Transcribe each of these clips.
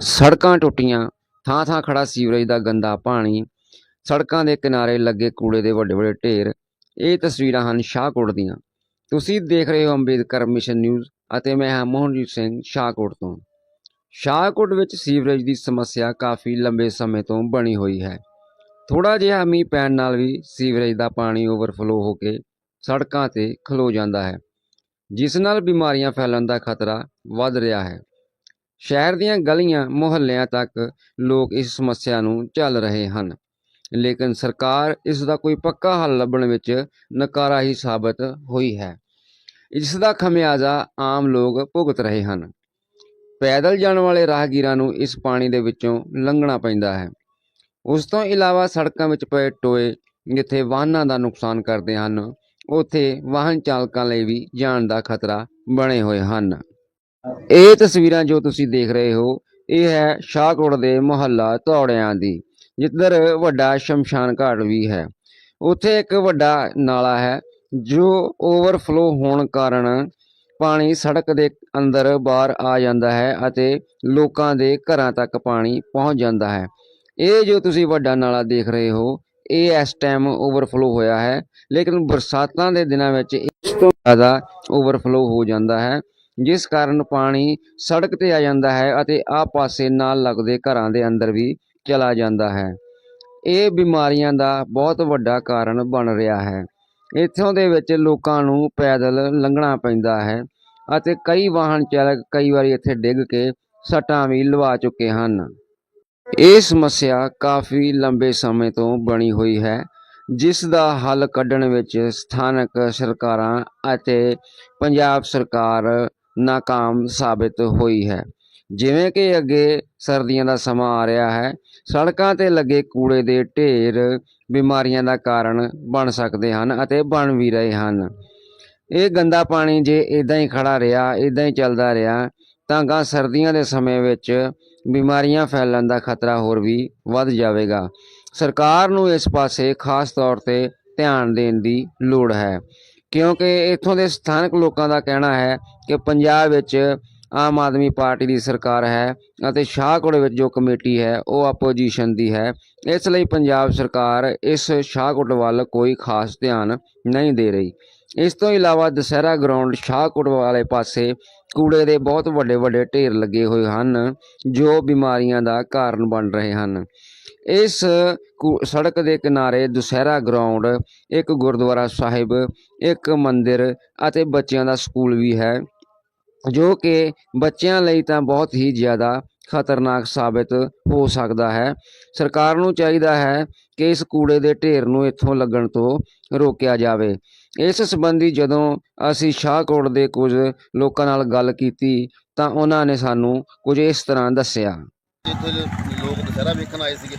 ਸੜਕਾਂ ਟੁੱਟੀਆਂ ਥਾਂ ਥਾਂ ਖੜਾ ਸੀਵਰੇਜ ਦਾ ਗੰਦਾ ਪਾਣੀ, ਸੜਕਾਂ ਦੇ ਕਿਨਾਰੇ ਲੱਗੇ ਕੂੜੇ ਦੇ ਵੱਡੇ ਵੱਡੇ ਢੇਰ, ਇਹ ਤਸਵੀਰਾਂ ਹਨ ਸ਼ਾਹਕੋਟ ਦੀਆਂ। ਤੁਸੀਂ ਦੇਖ ਰਹੇ ਹੋ ਅੰਬੇਦਕਰ ਮਿਸ਼ਨ ਨਿਊਜ਼ ਅਤੇ ਮੈਂ ਹਾਂ ਮੋਹਨਜੀਤ ਸਿੰਘ ਸ਼ਾਹਕੋਟ ਤੋਂ। ਸ਼ਾਹਕੋਟ ਵਿੱਚ ਸੀਵਰੇਜ ਦੀ ਸਮੱਸਿਆ ਕਾਫੀ ਲੰਬੇ ਸਮੇਂ ਤੋਂ ਬਣੀ ਹੋਈ ਹੈ। ਥੋੜਾ ਜਿਹਾ ਮੀਂਹ ਪੈਣ ਨਾਲ ਵੀ ਸੀਵਰੇਜ ਦਾ ਪਾਣੀ ਓਵਰਫਲੋ ਹੋ ਕੇ ਸੜਕਾਂ ਤੇ ਖਲੋ ਜਾਂਦਾ ਹੈ, ਜਿਸ ਨਾਲ ਬਿਮਾਰੀਆਂ ਫੈਲਣ ਦਾ ਖਤਰਾ ਵੱਧ ਰਿਹਾ ਹੈ। ਸ਼ਹਿਰ ਦੀਆਂ ਗਲੀਆਂ ਮੁਹੱਲਿਆਂ ਤੱਕ ਲੋਕ ਇਸ ਸਮੱਸਿਆ ਨੂੰ ਝੱਲ ਰਹੇ ਹਨ। ਲੇਕਿਨ ਸਰਕਾਰ ਇਸ ਦਾ ਕੋਈ ਪੱਕਾ ਹੱਲ ਲੱਭਣ ਵਿੱਚ ਨਕਾਰਾ ਹੀ ਸਾਬਤ ਹੋਈ ਹੈ। ਇਸ ਦਾ ਖਮਿਆਜ਼ਾ ਆਮ ਲੋਕ ਭੁਗਤ ਰਹੇ ਹਨ। ਪੈਦਲ ਜਾਣ ਵਾਲੇ ਰਾਹਗੀਰਾਂ ਨੂੰ ਇਸ ਪਾਣੀ ਦੇ ਵਿੱਚੋਂ ਲੰਘਣਾ ਪੈਂਦਾ ਹੈ। ਉਸ ਤੋਂ ਇਲਾਵਾ ਸੜਕਾਂ ਵਿੱਚ ਪਏ ਟੋਏ ਜਿੱਥੇ ਵਾਹਨਾਂ ਦਾ ਨੁਕਸਾਨ ਕਰਦੇ ਹਨ, ਉੱਥੇ ਵਾਹਨ ਚਾਲਕਾਂ ਲਈ ਵੀ ਜਾਨ ਦਾ ਖਤਰਾ ਬਣੇ ਹੋਏ ਹਨ। ਇਹ ਤਸਵੀਰਾਂ ਜੋ ਤੁਸੀਂ ਦੇਖ ਰਹੇ ਹੋ, ਇਹ ਹੈ ਸ਼ਾਹਕੋਟ ਦੇ ਮੁਹੱਲਾ ਧੌੜਿਆਂ ਦੀ, ਜਿੱਧਰ ਵੱਡਾ ਸ਼ਮਸ਼ਾਨ ਘਾਟ ਵੀ ਹੈ। ਉੱਥੇ ਇੱਕ ਵੱਡਾ ਨਾਲਾ ਹੈ, ਜੋ ਓਵਰਫਲੋ ਹੋਣ ਕਾਰਨ ਪਾਣੀ ਸੜਕ ਦੇ ਅੰਦਰ ਬਾਹਰ ਆ ਜਾਂਦਾ ਹੈ ਅਤੇ ਲੋਕਾਂ ਦੇ ਘਰਾਂ ਤੱਕ ਪਾਣੀ ਪਹੁੰਚ ਜਾਂਦਾ ਹੈ। ਇਹ ਜੋ ਤੁਸੀਂ ਵੱਡਾ ਨਾਲਾ ਦੇਖ ਰਹੇ ਹੋ, ਇਹ ਇਸ ਟਾਈਮ ਓਵਰਫਲੋ ਹੋਇਆ ਹੈ, ਲੇਕਿਨ ਬਰਸਾਤਾਂ ਦੇ ਦਿਨਾਂ ਵਿੱਚ ਇਸ ਤੋਂ ਜ਼ਿਆਦਾ ਓਵਰਫਲੋ ਹੋ ਜਾਂਦਾ ਹੈ। ਜਿਸ ਕਾਰਨ ਪਾਣੀ ਸੜਕ ਤੇ ਆ ਜਾਂਦਾ ਹੈ ਅਤੇ ਆ ਪਾਸੇ ਨਾਲ ਲੱਗਦੇ ਘਰਾਂ ਦੇ ਅੰਦਰ ਵੀ ਚਲਾ ਜਾਂਦਾ ਹੈ। ਇਹ ਬਿਮਾਰੀਆਂ ਦਾ ਬਹੁਤ ਵੱਡਾ ਕਾਰਨ ਬਣ ਰਿਹਾ ਹੈ। ਇੱਥੋਂ ਦੇ ਵਿੱਚ ਲੋਕਾਂ ਨੂੰ ਪੈਦਲ ਲੰਘਣਾ ਪੈਂਦਾ ਹੈ ਅਤੇ ਕਈ ਵਾਹਨ ਚਾਲਕ ਕਈ ਵਾਰੀ ਇੱਥੇ ਡਿੱਗ ਕੇ ਸੱਟਾਂ ਵੀ ਲਵਾ ਚੁੱਕੇ ਹਨ। ਇਹ ਸਮੱਸਿਆ ਕਾਫੀ ਲੰਬੇ ਸਮੇਂ ਤੋਂ ਬਣੀ ਹੋਈ ਹੈ, ਜਿਸ ਦਾ ਹੱਲ ਕੱਢਣ ਵਿੱਚ ਸਥਾਨਕ ਸਰਕਾਰਾਂ ਅਤੇ ਪੰਜਾਬ ਸਰਕਾਰ ਨਾਕਾਮ ਸਾਬਿਤ ਹੋਈ ਹੈ। ਜਿਵੇਂ ਕਿ ਅੱਗੇ ਸਰਦੀਆਂ ਦਾ ਸਮਾਂ ਆ ਰਿਹਾ ਹੈ, ਸੜਕਾਂ ਤੇ ਲੱਗੇ ਕੂੜੇ ਦੇ ਢੇਰ ਬਿਮਾਰੀਆਂ ਦਾ ਕਾਰਨ ਬਣ ਸਕਦੇ ਹਨ ਅਤੇ ਬਣ ਵੀ ਰਹੇ ਹਨ। ਇਹ ਗੰਦਾ ਪਾਣੀ ਜੇ ਇਦਾਂ ਹੀ ਖੜਾ ਰਿਹਾ ਇਦਾਂ ਹੀ ਚੱਲਦਾ ਰਿਹਾ, ਤਾਂ ਗਾਂ ਸਰਦੀਆਂ ਦੇ ਸਮੇਂ ਵਿੱਚ ਬਿਮਾਰੀਆਂ ਫੈਲਣ ਦਾ ਖਤਰਾ ਹੋਰ ਵੀ ਵੱਧ ਜਾਵੇਗਾ। ਸਰਕਾਰ ਨੂੰ ਇਸ ਪਾਸੇ ਖਾਸ ਤੌਰ ਤੇ ਧਿਆਨ ਦੇਣ ਦੀ ਲੋੜ ਹੈ। ਕਿਉਂਕਿ ਇੱਥੋਂ ਦੇ ਸਥਾਨਕ ਲੋਕਾਂ ਦਾ ਕਹਿਣਾ ਹੈ ਕਿ ਪੰਜਾਬ ਵਿੱਚ ਆਮ ਆਦਮੀ ਪਾਰਟੀ ਦੀ ਸਰਕਾਰ ਹੈ ਅਤੇ ਸ਼ਾਹਕੋਟ ਵਿੱਚ ਜੋ ਕਮੇਟੀ ਹੈ, ਉਹ ਆਪੋਜੀਸ਼ਨ ਦੀ ਹੈ। ਇਸ ਲਈ ਪੰਜਾਬ ਸਰਕਾਰ ਇਸ ਸ਼ਾਹਕੋਟ ਵੱਲ ਕੋਈ ਖਾਸ ਧਿਆਨ ਨਹੀਂ ਦੇ ਰਹੀ। ਇਸ ਤੋਂ ਇਲਾਵਾ ਦਸਹਿਰਾ ਗਰਾਊਂਡ ਸ਼ਾਹਕੋਟ ਵਾਲੇ ਪਾਸੇ ਕੂੜੇ ਦੇ ਬਹੁਤ ਵੱਡੇ ਵੱਡੇ ਢੇਰ ਲੱਗੇ ਹੋਏ ਹਨ, ਜੋ ਬਿਮਾਰੀਆਂ ਦਾ ਕਾਰਨ ਬਣ ਰਹੇ ਹਨ। ਇਸ ਕੂ- ਸੜਕ ਦੇ ਕਿਨਾਰੇ ਦੁਸਹਿਰਾ ਗਰਾਊਂਡ ਇੱਕ ਗੁਰਦੁਆਰਾ ਸਾਹਿਬ, ਇੱਕ ਮੰਦਿਰ ਅਤੇ ਬੱਚਿਆਂ ਦਾ ਸਕੂਲ ਵੀ ਹੈ। ਜੋ ਕਿ ਬੱਚਿਆਂ ਲਈ ਤਾਂ ਬਹੁਤ ਹੀ ਜ਼ਿਆਦਾ ਖਤਰਨਾਕ ਸਾਬਿਤ ਹੋ ਸਕਦਾ ਹੈ। ਸਰਕਾਰ ਨੂੰ ਚਾਹੀਦਾ ਹੈ ਕਿ ਇਸ ਕੂੜੇ ਦੇ ਢੇਰ ਨੂੰ ਇੱਥੋਂ ਲੱਗਣ ਤੋਂ ਰੋਕਿਆ ਜਾਵੇ। ਇਸ ਸੰਬੰਧੀ ਜਦੋਂ ਅਸੀਂ ਸ਼ਾਹਕੋਟ ਦੇ ਕੁਝ ਲੋਕਾਂ ਨਾਲ ਗੱਲ ਕੀਤੀ ਤਾਂ ਉਹਨਾਂ ਨੇ ਸਾਨੂੰ ਕੁਝ ਇਸ ਤਰ੍ਹਾਂ ਦੱਸਿਆ। ਇੱਥੇ ਲੋਕ ਦੁਸਹਿਰਾ ਵੇਖਣ ਆਏ ਸੀਗੇ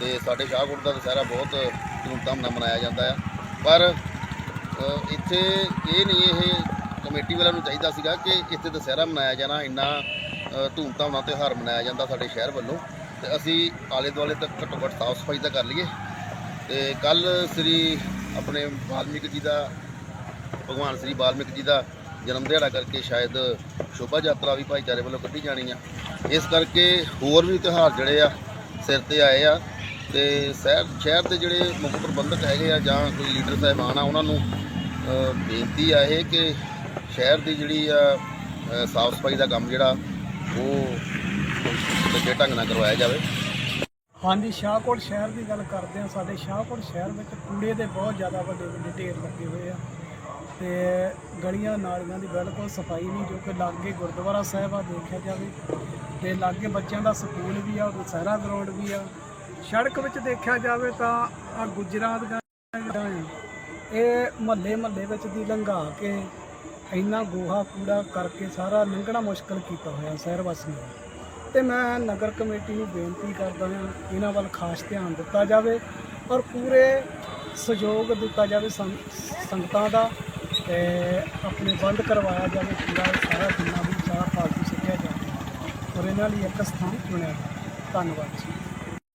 ਤੇ ਸਾਡੇ ਸ਼ਾਹਕੋਟ ਦਾ ਦੁਸਹਿਰਾ ਬਹੁਤ ਧੂਮਧਾਮ ਨਾਲ ਮਨਾਇਆ ਜਾਂਦਾ ਆ। ਪਰ ਇੱਥੇ ਇਹ ਨਹੀਂ, ਇਹ ਕਮੇਟੀ ਵਾਲਿਆਂ ਨੂੰ ਚਾਹੀਦਾ ਸੀਗਾ ਕਿ ਇੱਥੇ ਦੁਸਹਿਰਾ ਮਨਾਇਆ ਜਾਣਾ, ਇੰਨਾ ਧੂਮਧਾਮ ਨਾਲ ਤਿਉਹਾਰ ਮਨਾਇਆ ਜਾਂਦਾ ਸਾਡੇ ਸ਼ਹਿਰ ਵੱਲੋਂ। ਤੇ ਅਸੀਂ ਆਲੇ ਦੁਆਲੇ ਤੱਕ ਘੱਟੋ ਘੱਟ ਸਾਫ਼ ਸਫ਼ਾਈ ਤਾਂ ਕਰ ਲਈਏ। ਤੇ ਕੱਲ ਸ੍ਰੀ ਆਪਣੇ ਵਾਲਮੀਕ ਜੀ ਦਾ, ਭਗਵਾਨ ਸ੍ਰੀ ਵਾਲਮੀਕ ਜੀ ਦਾ ਜਨਮ ਦਿਹਾੜਾ ਕਰਕੇ ਸ਼ਾਇਦ ਸ਼ੋਭਾ ਯਾਤਰਾ ਵੀ ਭਾਈਚਾਰੇ ਵੱਲੋਂ ਕੱਢੀ ਜਾਣੀ ਆ। ਇਸ ਕਰਕੇ ਹੋਰ ਵੀ ਤਿਉਹਾਰ ਜਿਹੜੇ ਆ, ਸਿਰ ਤੇ ਆਏ ਆ। ਤੇ ਸ਼ਹਿਰ ਸ਼ਹਿਰ ਦੇ ਜਿਹੜੇ ਮੁੱਖ ਪ੍ਰਬੰਧਕ ਹੈਗੇ ਆ ਜਾਂ ਕੋਈ ਲੀਡਰ ਸਾਹਿਬਾਨ ਆ, ਉਹਨਾਂ ਨੂੰ ਬੇਨਤੀ ਆ ਇਹ ਕਿ ਸ਼ਹਿਰ ਦੀ ਜਿਹੜੀ ਆ ਸਾਫ਼ ਸਫ਼ਾਈ ਦਾ ਕੰਮ ਜਿਹੜਾ, ਉਹ ਸੱਚੇ ਢੰਗ ਨਾਲ ਕਰਵਾਇਆ ਜਾਵੇ। ਹਾਂਜੀ, ਸ਼ਾਹਕੋਟ ਸ਼ਹਿਰ ਦੀ ਗੱਲ ਕਰਦੇ ਹਾਂ, ਸਾਡੇ ਸ਼ਾਹਕੋਟ ਸ਼ਹਿਰ ਵਿੱਚ ਕੂੜੇ ਦੇ ਬਹੁਤ ਜ਼ਿਆਦਾ ਵੱਡੇ ਵੱਡੇ ਢੇਰ ਲੱਗੇ ਹੋਏ ਆ ਤੇ ਗਲੀਆਂ ਨਾਲੀਆਂ ਦੀ ਬਿਲਕੁਲ ਸਫ਼ਾਈ ਨਹੀਂ, ਜੋ ਕਿ ਲਾਗੇ ਗੁਰਦੁਆਰਾ ਸਾਹਿਬ ਆ, ਦੇਖਿਆ ਜਾਵੇ ਤੇ ਲਾਗੇ ਬੱਚਿਆਂ ਦਾ ਸਕੂਲ ਵੀ ਆ ਦੁਸਹਿਰਾ ਗਰਾਊਂਡ ਵੀ ਆ। ਸੜਕ ਵਿੱਚ ਦੇਖਿਆ ਜਾਵੇ ਤਾਂ ਆ ਗੁਜਰਾਤ ਜਿਹੜਾ ਇਹ ਮਹੱਲੇ ਮਹੱਲੇ ਵਿੱਚ ਦੀ ਲੰਘਾ ਕੇ ਇੰਨਾ ਗੋਹਾ ਕੂੜਾ ਕਰਕੇ ਸਾਰਾ ਲੰਘਣਾ ਮੁਸ਼ਕਲ ਕੀਤਾ ਹੋਇਆ ਸ਼ਹਿਰ ਵਾਸੀਆਂ ਨੇ। ਤੇ ਮੈਂ ਨਗਰ ਕਮੇਟੀ ਨੂੰ ਬੇਨਤੀ ਕਰਦਾ ਹਾਂ, ਇਹਨਾਂ ਵੱਲ ਖਾਸ ਧਿਆਨ ਦਿੱਤਾ ਜਾਵੇ ਔਰ ਪੂਰੇ ਸਹਿਯੋਗ ਦਿੱਤਾ ਜਾਵੇ ਸੰਗਤਾਂ ਦਾ ਤੇ ਆਪਣੇ ਬੰਦ ਕਰਵਾਇਆ ਜਾਵੇ, ਪੂਰਾ ਸਾਰਾ ਜਿੰਨਾ ਵੀ ਸਾਰਾ ਫਾਲਤੂ ਸਿੱਟਿਆ ਜਾਵੇ। ਔਰ ਇਹਨਾਂ ਲਈ ਇੱਕ ਸਥਾਨ ਚੁਣਿਆ ਜਾਵੇ। ਧੰਨਵਾਦ ਜੀ।